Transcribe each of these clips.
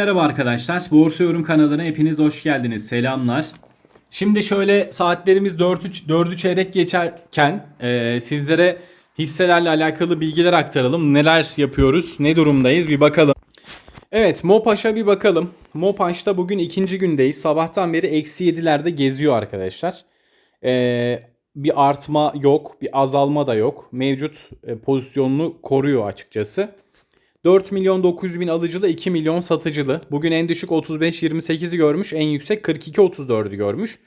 Merhaba arkadaşlar. Borsa Yorum kanalına hepiniz hoş geldiniz. Selamlar. Şimdi şöyle saatlerimiz 4'ü 4'ü çeyrek geçerken e, sizlere hisselerle alakalı bilgiler aktaralım. Neler yapıyoruz, ne durumdayız bir bakalım. Evet Mopaş'a bir bakalım. Mopaş'ta bugün ikinci gündeyiz. Sabahtan beri eksi 7'lerde geziyor arkadaşlar. E, bir artma yok, bir azalma da yok. Mevcut e, pozisyonunu koruyor açıkçası. 4 milyon 900 bin alıcılı 2 milyon satıcılı. Bugün en düşük 35-28'i görmüş en yüksek 42-34'ü görmüş.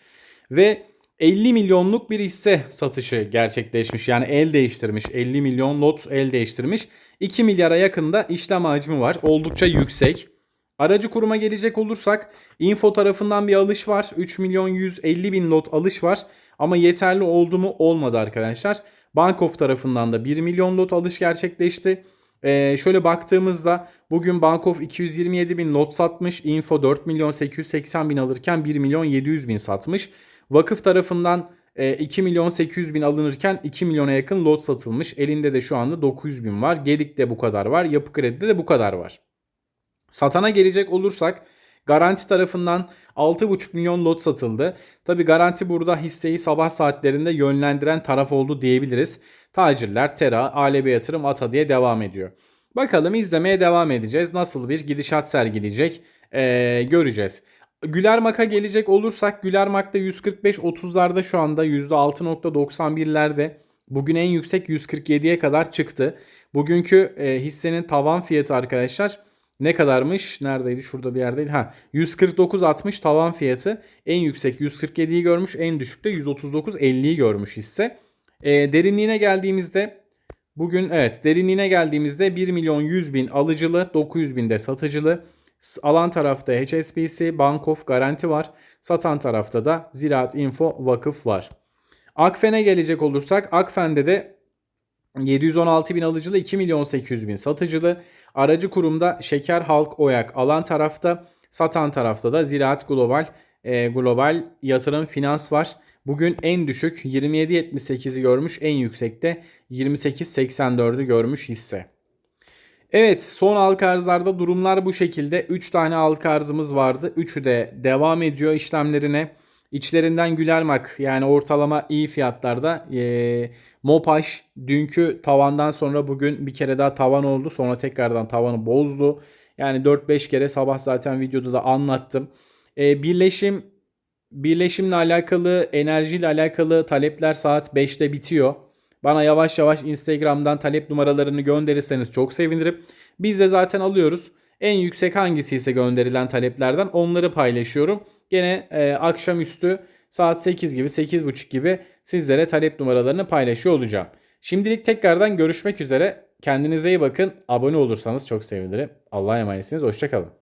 Ve 50 milyonluk bir hisse satışı gerçekleşmiş. Yani el değiştirmiş 50 milyon lot el değiştirmiş. 2 milyara yakında işlem hacmi var oldukça yüksek. Aracı kuruma gelecek olursak info tarafından bir alış var. 3 milyon 150 bin lot alış var. Ama yeterli oldu mu olmadı arkadaşlar. Bankof tarafından da 1 milyon lot alış gerçekleşti. Ee, şöyle baktığımızda bugün Bankof 227 bin lot satmış. Info 4 milyon 880 bin alırken 1 milyon 700 bin satmış. Vakıf tarafından e, 2 milyon 800 bin alınırken 2 milyona yakın lot satılmış. Elinde de şu anda 900 bin var. Gedik'te bu kadar var. Yapı Kredi'de de bu kadar var. Satana gelecek olursak Garanti tarafından 6,5 milyon lot satıldı. Tabi Garanti burada hisseyi sabah saatlerinde yönlendiren taraf oldu diyebiliriz. Tacirler, Tera, ALB Yatırım, ATA diye devam ediyor. Bakalım izlemeye devam edeceğiz. Nasıl bir gidişat sergileyecek ee, göreceğiz. Gülermak'a gelecek olursak Gülermak'ta 145-30'larda şu anda %6.91'lerde. Bugün en yüksek 147'ye kadar çıktı. Bugünkü e, hissenin tavan fiyatı arkadaşlar ne kadarmış? Neredeydi? Şurada bir yerdeydi. Ha 149.60 tavan fiyatı. En yüksek 147'yi görmüş. En düşükte 139.50'yi görmüş hisse. E, derinliğine geldiğimizde bugün evet derinliğine geldiğimizde 1 milyon 100 bin alıcılı 900 bin de satıcılı. Alan tarafta HSBC, Bankof, Garanti var. Satan tarafta da Ziraat Info, Vakıf var. Akfen'e gelecek olursak Akfen'de de 716 bin alıcılı 2 milyon 800 bin satıcılı. Aracı kurumda Şeker Halk Oyak alan tarafta satan tarafta da Ziraat Global e, Global Yatırım Finans var. Bugün en düşük 27.78'i görmüş en yüksekte 28.84'ü görmüş hisse. Evet son halka arzlarda durumlar bu şekilde. 3 tane halka arzımız vardı. 3'ü de devam ediyor işlemlerine. İçlerinden Gülermak yani ortalama iyi fiyatlarda. E, Mopaş dünkü tavandan sonra bugün bir kere daha tavan oldu. Sonra tekrardan tavanı bozdu. Yani 4-5 kere sabah zaten videoda da anlattım. E, birleşim birleşimle alakalı, enerjiyle alakalı talepler saat 5'te bitiyor. Bana yavaş yavaş Instagram'dan talep numaralarını gönderirseniz çok sevinirim. Biz de zaten alıyoruz. En yüksek hangisi ise gönderilen taleplerden onları paylaşıyorum. Gene e, akşamüstü saat 8 gibi 8.30 gibi sizlere talep numaralarını paylaşıyor olacağım. Şimdilik tekrardan görüşmek üzere. Kendinize iyi bakın. Abone olursanız çok sevinirim. Allah'a emanetsiniz. Hoşçakalın.